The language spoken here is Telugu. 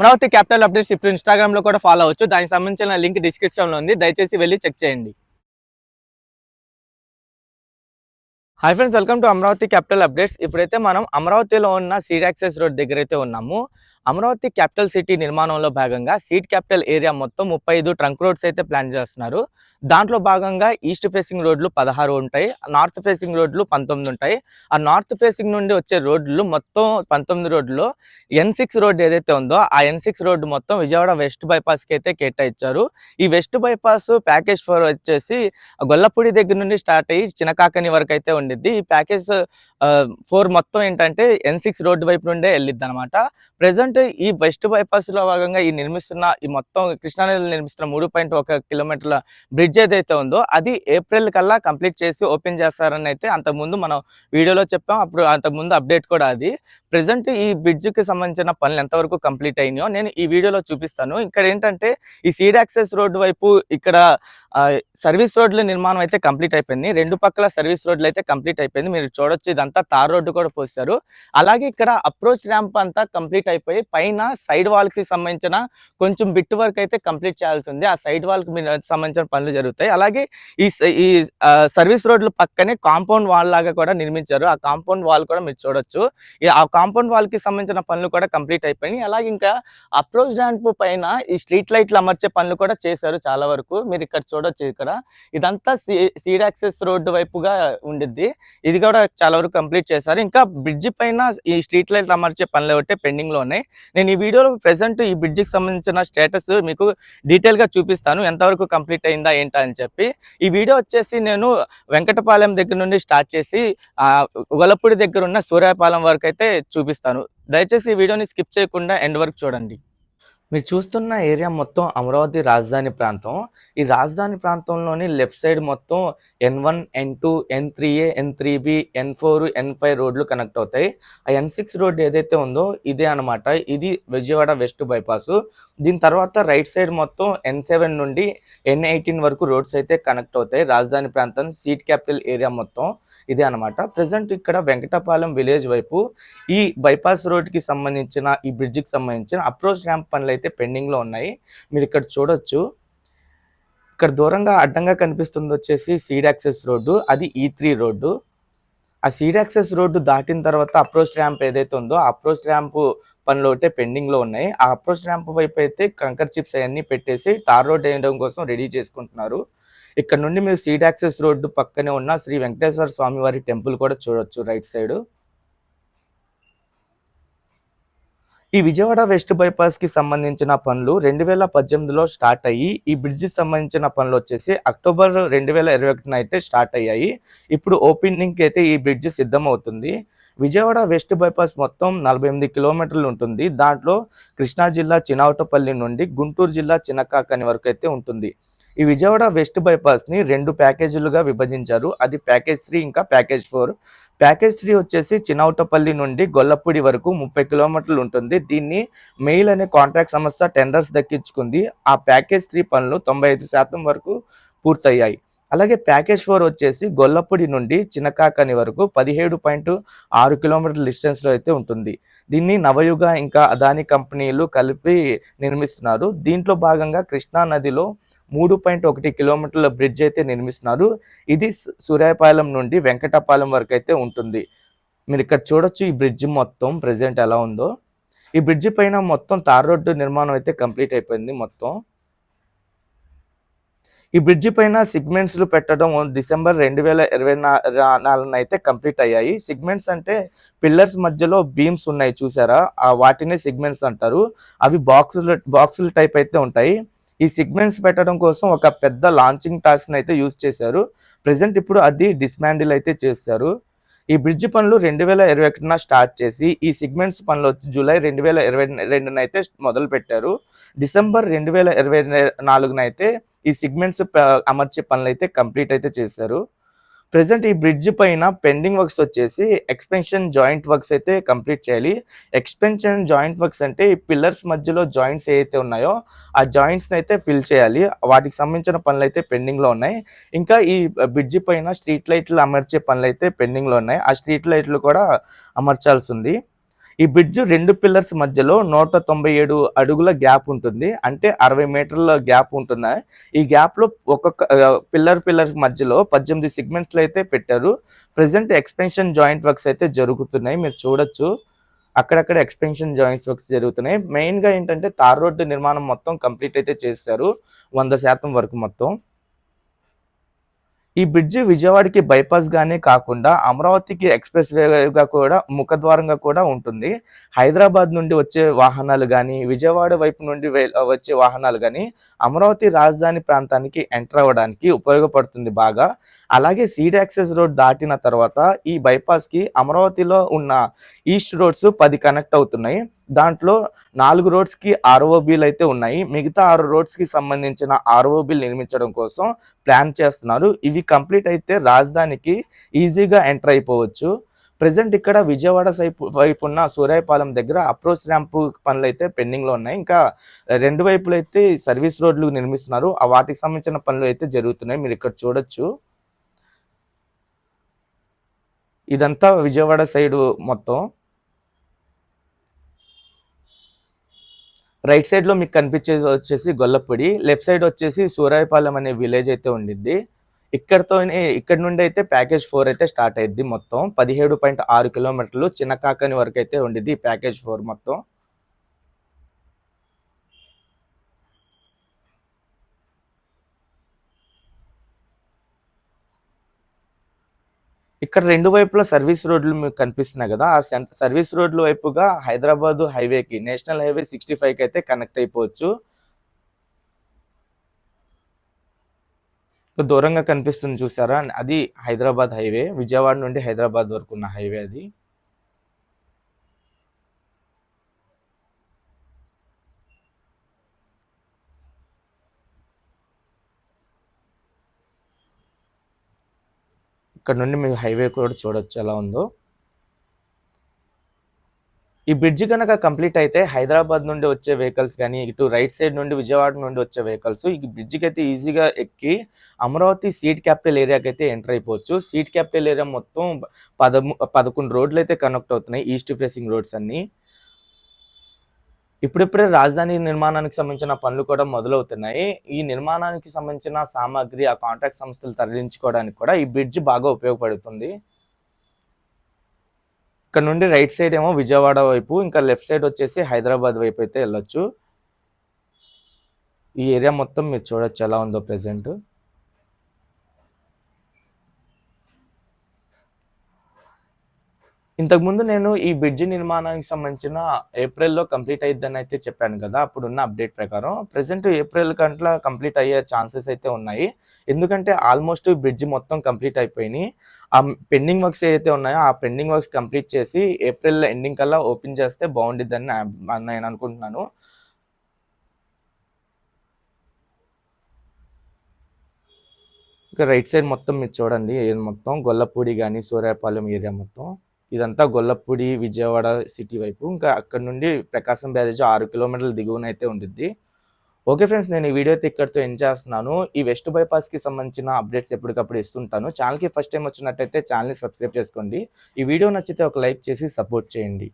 అమరావతి క్యాపిటల్ అప్డేట్స్ ఇప్పుడు ఇన్స్టాగ్రామ్లో కూడా ఫాలో అవ్వచ్చు. దానికి సంబంధించిన లింక్ డిస్క్రిప్షన్లో ఉంది. దయచేసి వెళ్ళి చెక్ చేయండి. Hi friends welcome to Amaravati capital updates. ఇప్పుడైతే మనం అమరావతిలో ఉన్న సీడాక్సెస్ రోడ్ దగ్గర అయితే ఉన్నాము. అమరావతి క్యాపిటల్ సిటీ నిర్మాణంలో భాగంగా సీట్ క్యాపిటల్ ఏరియా మొత్తం ముప్పై ఐదు ట్రంక్ రోడ్స్ అయితే ప్లాన్ చేస్తున్నారు. దాంట్లో భాగంగా ఈస్ట్ ఫేసింగ్ రోడ్లు పదహారు ఉంటాయి నార్త్ ఫేసింగ్ రోడ్లు పంతొమ్మిది ఉంటాయి. ఆ నార్త్ ఫేసింగ్ నుండి వచ్చే రోడ్లు మొత్తం పంతొమ్మిది రోడ్లు. ఎన్ సిక్స్ రోడ్ ఏదైతే ఉందో ఆ ఎన్ సిక్స్ రోడ్డు మొత్తం విజయవాడ వెస్ట్ బైపాస్కి అయితే కేటాయించారు. ఈ వెస్ట్ బైపాస్ ప్యాకేజ్ ఫోర్ వచ్చేసి గొల్లపూడి దగ్గర నుండి స్టార్ట్ అయ్యి చినకాకని వరకు అయితే ఉండిద్ది. ఈ ప్యాకేజ్ ఫోర్ మొత్తం ఏంటంటే ఎన్ సిక్స్ రోడ్డు వైపు నుండే వెళ్ళిద్ది అనమాట ప్రజెంట్ ఈ వెస్ట్ బైపాస్లో భాగంగా ఈ నిర్మిస్తున్న ఈ మొత్తం కృష్ణానదిలో నిర్మిస్తున్న మూడు పాయింట్ ఒక కిలోమీటర్ల బ్రిడ్జ్ ఏదైతే ఉందో అది ఏప్రిల్ కల్లా కంప్లీట్ చేసి ఓపెన్ చేస్తారని అయితే అంతకుముందు మనం వీడియోలో చెప్పాం. అప్పుడు అంతకుముందు అప్డేట్ కూడా అది. ప్రజెంట్ ఈ బ్రిడ్జ్కి సంబంధించిన పనులు ఎంతవరకు కంప్లీట్ అయినాయో నేను ఈ వీడియోలో చూపిస్తాను. ఇక్కడ ఏంటంటే ఈ సీడ్ యాక్సెస్ రోడ్డు వైపు ఇక్కడ సర్వీస్ రోడ్ల నిర్మాణం అయితే కంప్లీట్ అయిపోయింది. రెండు పక్కల సర్వీస్ రోడ్లు అయితే కంప్లీట్ అయిపోయింది. మీరు చూడొచ్చు ఇదంతా తార్ రోడ్డు కూడా పోస్తారు. అలాగే ఇక్కడ అప్రోచ్ ర్యాంప్ అంతా కంప్లీట్ అయిపోయి పైన సైడ్ వాల్కి సంబంధించిన కొంచెం బిట్ వర్క్ అయితే కంప్లీట్ చేయాల్సి ఉంది. ఆ సైడ్ వాల్కి సంబంధించిన పనులు జరుగుతాయి. అలాగే ఈ ఈ సర్వీస్ రోడ్ల పక్కనే కాంపౌండ్ వాల్ లాగా కూడా నిర్మించారు. ఆ కాంపౌండ్ వాల్ కూడా మీరు చూడొచ్చు. ఆ కాంపౌండ్ వాల్కి సంబంధించిన పనులు కూడా కంప్లీట్ అయిపోయినాయి. అలాగే ఇంకా అప్రోచ్ ర్యాంప్ పైన ఈ స్ట్రీట్ లైట్లు అమర్చే పనులు కూడా చేశారు చాలా వరకు. మీరు ఇక్కడ చూడొచ్చు ఇక్కడ. ఇదంతా సీడ్ యాక్సెస్ రోడ్డు వైపుగా ఉండిద్ది. ఇది కూడా చాలా వరకు కంప్లీట్ చేశారు. ఇంకా బ్రిడ్జ్ పైన ఈ స్ట్రీట్ లైట్లు అమర్చే పనులు ఒకటే పెండింగ్లో ఉన్నాయి. నేను ఈ వీడియోలో ప్రజెంట్ ఈ బ్రిడ్జ్కి సంబంధించిన స్టేటస్ మీకు డీటెయిల్గా చూపిస్తాను ఎంతవరకు కంప్లీట్ అయిందా ఏంటా అని చెప్పి. ఈ వీడియో వచ్చేసి నేను వెంకటపాలెం దగ్గర నుండి స్టార్ట్ చేసి ఆ ఉగలపూడి దగ్గర ఉన్న సూర్యాపాలెం వరకు అయితే చూపిస్తాను. దయచేసి ఈ వీడియోని స్కిప్ చేయకుండా ఎండ్ వరకు చూడండి. మీరు చూస్తున్న ఏరియా మొత్తం అమరావతి రాజధాని ప్రాంతం. ఈ రాజధాని ప్రాంతంలోని లెఫ్ట్ సైడ్ మొత్తం N one N two N three A N three B N four N five రోడ్లు కనెక్ట్ అవుతాయి. ఆ ఎన్ సిక్స్ రోడ్ ఏదైతే ఉందో ఇదే అనమాట ఇది విజయవాడ వెస్ట్ బైపాస్. దీని తర్వాత రైట్ సైడ్ మొత్తం ఎన్ సెవెన్ నుండి ఎన్ ఎయిటీన్ వరకు రోడ్స్ అయితే కనెక్ట్ అవుతాయి. రాజధాని ప్రాంతం సీట్ క్యాపిటల్ ఏరియా మొత్తం ఇదే అనమాట ప్రజెంట్ ఇక్కడ వెంకటపాలెం విలేజ్ వైపు ఈ బైపాస్ రోడ్కి సంబంధించిన ఈ బ్రిడ్జికి సంబంధించిన అప్రోచ్ ర్యాంప్ పనులు అయితే పెండింగ్లో ఉన్నాయి. మీరు ఇక్కడ చూడొచ్చు. ఇక్కడ దూరంగా అడ్డంగా కనిపిస్తుంది వచ్చేసి సీడ్ యాక్సెస్ రోడ్డు. అది ఈ త్రీ రోడ్డు. ఆ సీడ్ యాక్సెస్ రోడ్డు దాటిన తర్వాత అప్రోచ్ ర్యాంప్ ఏదైతే ఉందో ఆ అప్రోచ్ ర్యాంప్ పనులు ఒకటే పెండింగ్లో ఉన్నాయి. ఆ అప్రోచ్ ర్యాంప్ వైపు అయితే కంకర్ చిప్స్ అవన్నీ పెట్టేసి తార్ రోడ్ వేయడం కోసం రెడీ చేసుకుంటున్నారు. ఇక్కడ నుండి మీరు సీడ్ యాక్సెస్ రోడ్డు పక్కనే ఉన్న శ్రీ వెంకటేశ్వర స్వామి వారి టెంపుల్ కూడా చూడొచ్చు రైట్ సైడ్. ఈ విజయవాడ వెస్ట్ బైపాస్కి సంబంధించిన పనులు రెండు వేల పద్దెనిమిదిలో స్టార్ట్ అయ్యి ఈ బ్రిడ్జ్ సంబంధించిన పనులు వచ్చేసి అక్టోబర్ రెండు వేల ఇరవై ఒకటిన అయితే స్టార్ట్ అయ్యాయి. ఇప్పుడు ఓపెనింగ్ అయితే ఈ బ్రిడ్జ్ సిద్ధం అవుతుంది విజయవాడ వెస్ట్ బైపాస్ మొత్తం నలభై ఎనిమిది కిలోమీటర్లు ఉంటుంది. దాంట్లో కృష్ణా జిల్లా చినావటపల్లి నుండి గుంటూరు జిల్లా చినకాకని వరకు అయితే ఉంటుంది. ఈ విజయవాడ వెస్ట్ బైపాస్ని రెండు ప్యాకేజీలుగా విభజించారు. అది ప్యాకేజ్ త్రీ ఇంకా ప్యాకేజ్ ఫోర్. ప్యాకేజ్ త్రీ వచ్చేసి చినౌటపల్లి నుండి గొల్లపూడి వరకు ముప్పై కిలోమీటర్లు ఉంటుంది. దీన్ని మెయిల్ అనే కాంట్రాక్ట్ సంస్థ టెండర్స్ దక్కించుకుంది. ఆ ప్యాకేజ్ త్రీ పనులు తొంభై ఐదు శాతం వరకు పూర్తయ్యాయి. అలాగే ప్యాకేజ్ ఫోర్ వచ్చేసి గొల్లపూడి నుండి చినకాకని వరకు పదిహేడు పాయింట్ ఆరు కిలోమీటర్ల డిస్టెన్స్లో అయితే ఉంటుంది. దీన్ని నవయుగ ఇంకా అదాని కంపెనీలు కలిపి నిర్మిస్తున్నారు. దీంట్లో భాగంగా కృష్ణా నదిలో మూడు పాయింట్ ఒకటి కిలోమీటర్ల బ్రిడ్జ్ అయితే నిర్మిస్తున్నారు. ఇది సూర్యాపాలెం నుండి వెంకటపాలెం వరకు అయితే ఉంటుంది. మీరు ఇక్కడ చూడొచ్చు ఈ బ్రిడ్జ్ మొత్తం ప్రెసెంట్ ఎలా ఉందో. ఈ బ్రిడ్జ్ పైన మొత్తం తార్ రోడ్డు నిర్మాణం అయితే కంప్లీట్ అయిపోయింది మొత్తం. ఈ బ్రిడ్జ్ పైన సిగ్మెంట్స్లు పెట్టడం డిసెంబర్ రెండు వేల ఇరవై నాలుగున అయితే కంప్లీట్ అయ్యాయి. సిగ్మెంట్స్ అంటే పిల్లర్స్ మధ్యలో బీమ్స్ ఉన్నాయి చూసారా? ఆ వాటినే సిగ్మెంట్స్ అంటారు. అవి బాక్సులు బాక్సులు టైప్ అయితే ఉంటాయి. ఈ సిగ్మెంట్స్ పెట్టడం కోసం ఒక పెద్ద లాంచింగ్ టాస్క్ని అయితే యూజ్ చేశారు. ప్రెసెంట్ ఇప్పుడు అది డిస్మాండిల్ అయితే చేస్తారు. ఈ బ్రిడ్జ్ పనులు రెండు వేల ఇరవై ఒకటిన స్టార్ట్ చేసి ఈ సిగ్మెంట్స్ పనులు వచ్చి జూలై రెండు వేల ఇరవై రెండున అయితే మొదలు పెట్టారు. డిసెంబర్ రెండు వేల ఇరవై నాలుగున అయితే ఈ సిగ్మెంట్స్ అమర్చే పనులు అయితే కంప్లీట్ అయితే చేశారు. ప్రెసెంట్ ఈ బ్రిడ్జ్ పైన పెండింగ్ వర్క్స్ వచ్చేసి ఎక్స్పెన్షన్ జాయింట్ వర్క్స్ అయితే కంప్లీట్ చేయాలి. ఎక్స్పెన్షన్ జాయింట్ వర్క్స్ అంటే ఈ పిల్లర్స్ మధ్యలో జాయింట్స్ ఏవైతే ఉన్నాయో ఆ జాయింట్స్ని అయితే ఫిల్ చేయాలి. వాటికి సంబంధించిన పనులు అయితే పెండింగ్లో ఉన్నాయి. ఇంకా ఈ బ్రిడ్జ్ పైన స్ట్రీట్ లైట్లు అమర్చే పనులు అయితే పెండింగ్లో ఉన్నాయి. ఆ స్ట్రీట్ లైట్లు కూడా అమర్చాల్సి ఉంది. ఈ బ్రిడ్జ్ రెండు పిల్లర్స్ మధ్యలో నూట తొంభై ఏడు అడుగుల గ్యాప్ ఉంటుంది. అంటే అరవై మీటర్ల గ్యాప్ ఉంటుంది? ఈ గ్యాప్లో ఒక్కొక్క పిల్లర్ పిల్లర్ మధ్యలో పద్దెనిమిది సిగ్మెంట్స్ అయితే పెట్టారు. ప్రజెంట్ ఎక్స్పెన్షన్ జాయింట్ వర్క్స్ అయితే జరుగుతున్నాయి. మీరు చూడొచ్చు. అక్కడక్కడ ఎక్స్పెన్షన్ జాయింట్స్ వర్క్స్ జరుగుతున్నాయి. మెయిన్గా ఏంటంటే తార్ రోడ్డు నిర్మాణం మొత్తం కంప్లీట్ అయితే చేశారు. వంద శాతం వరకు మొత్తం. ఈ బ్రిడ్జి విజయవాడకి బైపాస్ గానే కాకుండా అమరావతికి ఎక్స్ప్రెస్ వేగా కూడా ముఖద్వారంగా కూడా ఉంటుంది. హైదరాబాద్ నుండి వచ్చే వాహనాలు కానీ విజయవాడ వైపు నుండి వచ్చే వాహనాలు కానీ అమరావతి రాజధాని ప్రాంతానికి ఎంటర్ అవ్వడానికి ఉపయోగపడుతుంది బాగా. అలాగే సీడ్ యాక్సెస్ రోడ్ దాటిన తర్వాత ఈ బైపాస్కి కి అమరావతిలో ఉన్న ఈస్ట్ రోడ్స్ పది కనెక్ట్ అవుతున్నాయి. దాంట్లో నాలుగు రోడ్స్కి ఆర్ఓబీలు అయితే ఉన్నాయి. మిగతా ఆరు రోడ్స్కి సంబంధించిన ఆర్ఓబీలు నిర్మించడం కోసం ప్లాన్ చేస్తున్నారు. ఇవి కంప్లీట్ అయితే రాజధానికి ఈజీగా ఎంటర్ అయిపోవచ్చు. ప్రజెంట్ ఇక్కడ విజయవాడ సైపు వైపు ఉన్న సూరాయపాలెం దగ్గర అప్రోచ్ ర్యాంపు పనులు అయితే పెండింగ్లో ఉన్నాయి. ఇంకా రెండు వైపులు అయితే సర్వీస్ రోడ్లు నిర్మిస్తున్నారు. ఆ వాటికి సంబంధించిన పనులు అయితే జరుగుతున్నాయి. మీరు ఇక్కడ చూడొచ్చు. ఇదంతా విజయవాడ సైడు మొత్తం. రైట్ సైడ్లో మీకు కనిపించేది వచ్చేసి గొల్లపొడి లెఫ్ట్ సైడ్ వచ్చేసి సూరాయపాలెం అనే విలేజ్ అయితే ఉండిద్ది. ఇక్కడతోనే ఇక్కడ నుండి అయితే ప్యాకేజ్ ఫోర్ అయితే స్టార్ట్ అయ్యింది మొత్తం. పదిహేడు పాయింట్ ఆరు కిలోమీటర్లు చిన్న కాకని వరకు అయితే ఉండిద్ది ప్యాకేజ్ ఫోర్ మొత్తం. ఇక్కడ రెండు వైపులా సర్వీస్ రోడ్లు మీకు కనిపిస్తున్నాయి కదా. ఆ సర్వీస్ రోడ్ల వైపుగా హైదరాబాద్ హైవేకి నేషనల్ హైవే సిక్స్టీ ఫైవ్కి అయితే కనెక్ట్ అయిపోవచ్చు. దూరంగా కనిపిస్తుంది చూసారా. అది హైదరాబాద్ హైవే విజయవాడ నుండి హైదరాబాద్ వరకు ఉన్న హైవే అది. ఇక్కడ నుండి మీరు హైవే కూడా చూడొచ్చు ఎలా ఉందో. ఈ బ్రిడ్జ్ కనుక కంప్లీట్ అయితే హైదరాబాద్ నుండి వచ్చే వెహికల్స్ కానీ ఇటు రైట్ సైడ్ నుండి విజయవాడ నుండి వచ్చే వెహికల్స్ ఈ బ్రిడ్జికి అయితే ఈజీగా ఎక్కి అమరావతి సీట్ క్యాపిటల్ ఏరియాకి అయితే ఎంటర్ అయిపోవచ్చు. సీట్ క్యాపిటల్ ఏరియా మొత్తం పదము పదకొండు రోడ్లు అయితే కనెక్ట్ అవుతున్నాయి ఈస్ట్ ఫేసింగ్ రోడ్స్ అన్నీ. ఇప్పుడిప్పుడే రాజధాని నిర్మాణానికి సంబంధించిన పనులు కూడా మొదలవుతున్నాయి. ఈ నిర్మాణానికి సంబంధించిన సామాగ్రి ఆ కాంట్రాక్ట్ సంస్థలు తరలించుకోవడానికి కూడా ఈ బ్రిడ్జ్ బాగా ఉపయోగపడుతుంది. ఇక్కడ నుండి రైట్ సైడ్ ఏమో విజయవాడ వైపు ఇంకా లెఫ్ట్ సైడ్ వచ్చేసి హైదరాబాద్ వైపు అయితే వెళ్ళొచ్చు. ఈ ఏరియా మొత్తం మీరు చూడొచ్చు ఎలా ఉందో ప్రెసెంట్. ఇంతకుముందు నేను ఈ బ్రిడ్జి నిర్మాణానికి సంబంధించిన ఏప్రిల్లో కంప్లీట్ అయ్యిద్దని అయితే చెప్పాను కదా అప్పుడున్న అప్డేట్ ప్రకారం. ప్రజెంట్ ఏప్రిల్ కంట్లా కంప్లీట్ అయ్యే ఛాన్సెస్ అయితే ఉన్నాయి. ఎందుకంటే ఆల్మోస్ట్ బ్రిడ్జి మొత్తం కంప్లీట్ అయిపోయినాయి. ఆ పెండింగ్ వర్క్స్ ఏదైతే ఉన్నాయో ఆ పెండింగ్ వర్క్స్ కంప్లీట్ చేసి ఏప్రిల్ ఎండింగ్ కల్లా ఓపెన్ చేస్తే బాగుండిద్దని నేను అనుకుంటున్నాను. ఇక రైట్ సైడ్ మొత్తం మీరు చూడండి మొత్తం? గొల్లపూడి కానీ సూర్యాపాలెం ఏరియా మొత్తం. ఇదంతా గొల్లపూడి విజయవాడ సిటీ వైపు. ఇంకా అక్కడ నుండి ప్రకాశం బ్యారేజ్ ఆరు కిలోమీటర్ల దిగువన అయితే ఉంటుంది ఓకే ఫ్రెండ్స్ నేను ఈ వీడియో అయితే ఇక్కడితో ఎండ్ చేస్తున్నాను. ఈ వెస్ట్ బైపాస్కి సంబంధించిన అప్డేట్స్ ఎప్పటికప్పుడు ఇస్తుంటాను. ఛానల్కి ఫస్ట్ టైం వచ్చినట్టయితే ఛానల్ని సబ్స్క్రైబ్ చేసుకోండి. ఈ వీడియో నచ్చితే ఒక లైక్ చేసి సపోర్ట్ చేయండి.